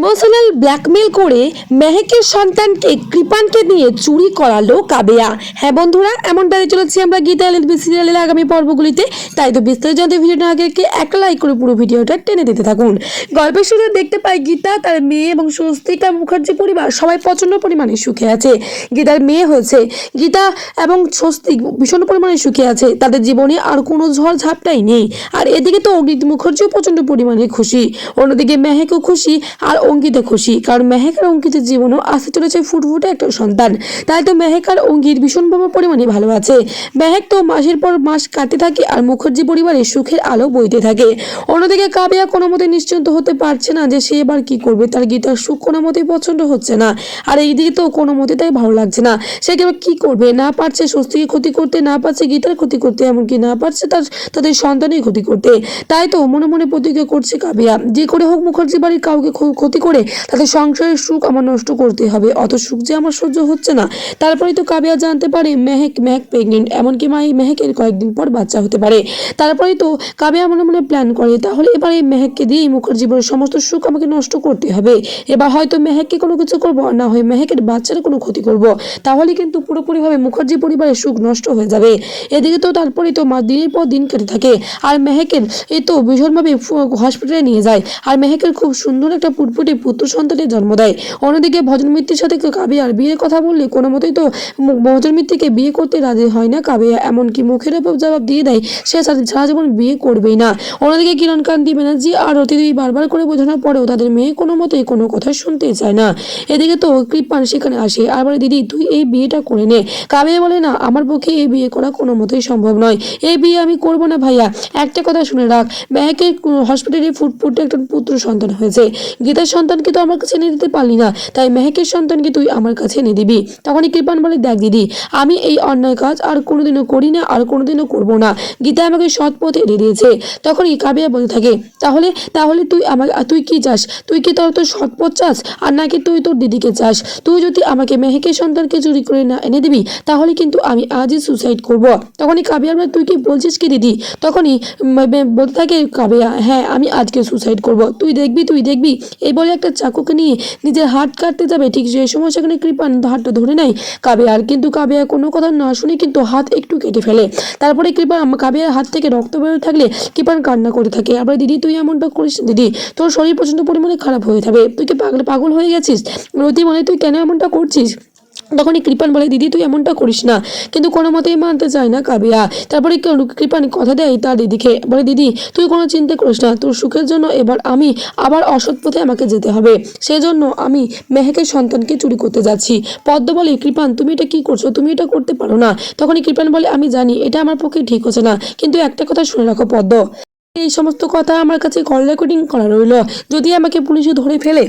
Emotional blackmail করে মেহেকের সন্তানকে কৃপানকে নিয়ে চুরি করালো কাবেয়া। হ্যাঁ বন্ধুরা এমন দাঁড়িয়ে চলেছি আমরা গীতা এলএলবি সিরিয়ালের আগামী পর্বগুলিতে। তাই তো বিস্তারিত জানতে ভিডিওটা আগে একটা লাইক করে পুরো ভিডিওটা টেনে দিতে থাকুন। গল্পের শুরুতে দেখতে পাই গীতা, তার মেয়ে এবং স্বস্তিকা মুখার্জি পরিবার সবাই প্রচণ্ড পরিমাণে সুখে আছে। গীতার মেয়ে হয়েছে গীতা এবং স্বস্তিক ভীষণ পরিমাণে সুখে আছে। তাদের জীবনে আর কোনো ঝড় ঝাপটাই নেই। আর এদিকে তো অঙ্কিত মুখার্জিও প্রচণ্ড পরিমাণে খুশি। অন্যদিকে মেহেকও খুশি। আর অঙ্কিতে খুশি, কারণ মেহেক আর অঙ্কিতের জীবনেও আসতে চলেছে ফুটফুটে একটা সন্তান। তাই তো মেহেক আর অঙ্কিত ভীষণভাবে পরিমাণে ভালো আছে। মেহেক তো মাসের পর মাস কাটতে থাকে আর মুখার্জি পরিবারে সুখের আলো বইতে থাকে। অন্যদিকে কাবিয়া কোনো মতে নিশ্চিন্ত হতে পারছে না যে সে এবার কি করবে, তার গীতার সুখ কোনো মতেই পছন্দ হচ্ছে না। আর এইদিকে তো কোনো মতে তাই ভালো লাগছে না। সে এবার কি করবে, না পারছে স্বস্তিকে ক্ষতি করতে, না পারছে গীতার ক্ষতি করতে, এমনকি না পারছে তার, তাদের সন্তানের ক্ষতি করতে। তাই তো মনে মনে প্রতিজ্ঞা করছে কাবিয়া, যে করে হোক মুখার্জি বাড়ির কাউকে ক্ষ- ক্ষতি করে তাদের সংসারের সুখ আমার নষ্ট করতে হবে। অত সুখ যে আমার সহ্য হচ্ছে না, তারপরেই তো কাবিয়া জানতে পারে মেহেক মেহেক প্রেগনেন্ট এমনকি মা এই মেহেকের কয়েকদিন পর বাচ্চা হতে পারে। তারপরেই তো কাবিয়া মনে মনে প্ল্যান করে, তাহলে এবার এই মেহেককে দিয়েই মুখার্জি বাড়ির সমস্ত সুখ আমাকে নষ্ট করতে হবে। এবার হয়তো মেহেককে কোনো কিছু করব, না হয় মেহেকের বাচ্চার কোনো ক্ষতি করব। তাহলে কিন্তু পুরোপুরিভাবে মুখার্জি পরিবারের সুখ নষ্ট হয়ে যাবে। এদিকে তো তারপরে তো মা দিনের পর দিন কেটে থাকে। আর মেহেকের, এই তো ভীষণভাবে হসপিটালে নিয়ে যায়। আর মেহেকের খুব সুন্দর একটা পুটপুটে পুত্র সন্তানের জন্ম দেয়। অন্যদিকে ভজন মিত্রের সাথে কাবিয়ার বিয়ের কথা বললে কোনো মতেই তো ভজন মিত্রকে বিয়ে করতে রাজি হয় না কাবিয়া। এমনকি মুখের ওপর জবাব দিয়ে দেয়, সে সারা- জীবন বিয়ে করবেই না। অন্যদিকে কিরণ কান্তি ব্যানার্জি আর অতিথি বারবার করে বোঝানোর পরেও তাদের মেয়ে কোনো মতেই কোনো কথা শুনতে চায় না। এদিকে তো কৃপান সেখানে আসে। আর বলে, দিদি, তুই এই বিয়েটা করে নে। কাবিয়া বলে, না, আমার পক্ষে এই বিয়ে করা কোনো মতেই সম্ভব নয়। এই বিয়ে আমি করব না ভাইয়া। একটা কথা শুনে রাখ। মেহেকে হসপিটালে ফুটফুটে একটা পুত্র সন্তান হয়েছে। গীতার সন্তানকে তো আমার কাছে এনে দিতে পারলি না। তাই মেহেকের সন্তানকে তুই আমার কাছে এনে দিবি। তখনই কৃপান বলে দেখ দিদি আমি এই অন্যায় কাজ আর কোনোদিনও করি না আর কোনোদিনও করব না। গীতা আমাকে সৎ পথে এনে দিয়েছে। তখনই কাবিয়া বলতে থাকে তাহলে তাহলে তুই আমাকে তুই কি চাস? তুই কি তোর তোর সৎ পথ চাস? আর নাকি তুই তোর দিদিকে চাস? তুই যদি আমাকে মেহেকের সন্তানকে চুরি করে না এনে দিবি তাহলে কিন্তু আমি আজই সুসাইড করব। তখনই কাবিয়ার বলে, তুই কি বলছিস কি দিদি? তখনই বলতে থাকে কাবিয়া হ্যাঁ আমি আজকে সুসাইড করব। তুই দেখবি তুই দেখবি এই বলে একটা চাকুকে নিয়ে নিজের হাত কাটতে যাবে। ঠিক সেই সময় সেখানে কৃপান হাতটা ধরে নেয়। কাবিয়ার কিন্তু কাবিয়া কোনো কথা না শুনে কিন্তু হাত একটু কেটে ফেলে। তারপরে কৃপা কাবিয়ার হাত থেকে রক্ত বেরোতে থাকলে কৃপান কান্না করে থাকে। আবার দিদি, তুই এমনটা করিস দিদি, তোর শরীর প্রচণ্ড পরিমাণে খারাপ হয়ে যাবে। তুই কি পাগল পাগল হয়ে গেছিস? রতি মানে তুই কেন এমনটা করছিস? তখনই কৃপান বলে, দিদি, তুই এমনটা করিস না। কিন্তু কোনো মতেই মানতে চায় না কাবিয়া। তারপরে কৃপান কথা দেয় তার দিদিকে বলে, দিদি, তুই কোনো চিন্তা করিস না। তোর সুখের জন্য এবার আমি আবার অসৎ পথে আমাকে যেতে হবে। সেজন্য আমি মেহেকের সন্তানকে চুরি করতে যাচ্ছি। পদ্ম বলে, কৃপান, তুমি এটা কি করছ? তুমি এটা করতে পারো না। তখনই কৃপান বলে, আমি জানি, এটা আমার পক্ষে ঠিক হচ্ছে না। কিন্তু একটা কথা শুনে রাখো, পদ্ম। এই সমস্ত কথা আমার কাছে কল রেকর্ডিং করা রইল। যদি আমাকে পুলিশে ধরে ফেলে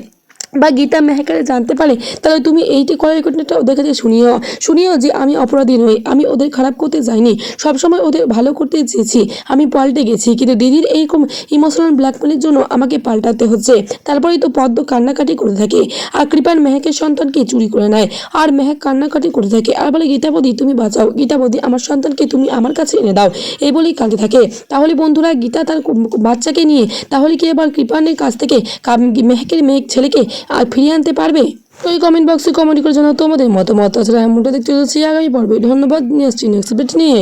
বা গীতা মেহেকারে জানতে পারে, তাহলে তুমি এইটি কল রেকর্ডিংটা ওদের কাছে শুনিও। শুনিও যে আমি অপরাধী নই, আমি ওদের খারাপ করতে যাইনি, সবসময় ওদের ভালো করতে চেয়েছি, আমি পাল্টে গেছি, কিন্তু দিদির এইরকম ইমোশনাল ব্ল্যাকমেলের জন্য আমাকে পাল্টাতে হচ্ছে। তারপরেই তো পদ্ম কান্নাকাটি করে থাকে, আর কৃপান মেহেকের সন্তানকে চুরি করে নেয়? আর মেহেক কান্নাকাটি করে থাকে, আর বলে গীতাবতী তুমি বাঁচাও গীতাবতী আমার সন্তানকে তুমি আমার কাছে এনে দাও। এই বলেই কাঁদতে থাকে। তাহলে বন্ধুরা, গীতা তার বাচ্চাকে নিয়ে, তাহলে কি এবার কৃপানের কাছ থেকে মেহেকের মেয়ে ছেলেকে আর ফিরিয়ে আনতে পারবে? তো এই কমেন্ট বক্সে কমেন্ট করে জানাও তোমাদের মতামত। তাছাড়া এমনটা দেখতে চলেছি আগামী পর্বে। ধন্যবাদ। নিয়ে আসছি নেক্সট নিয়ে।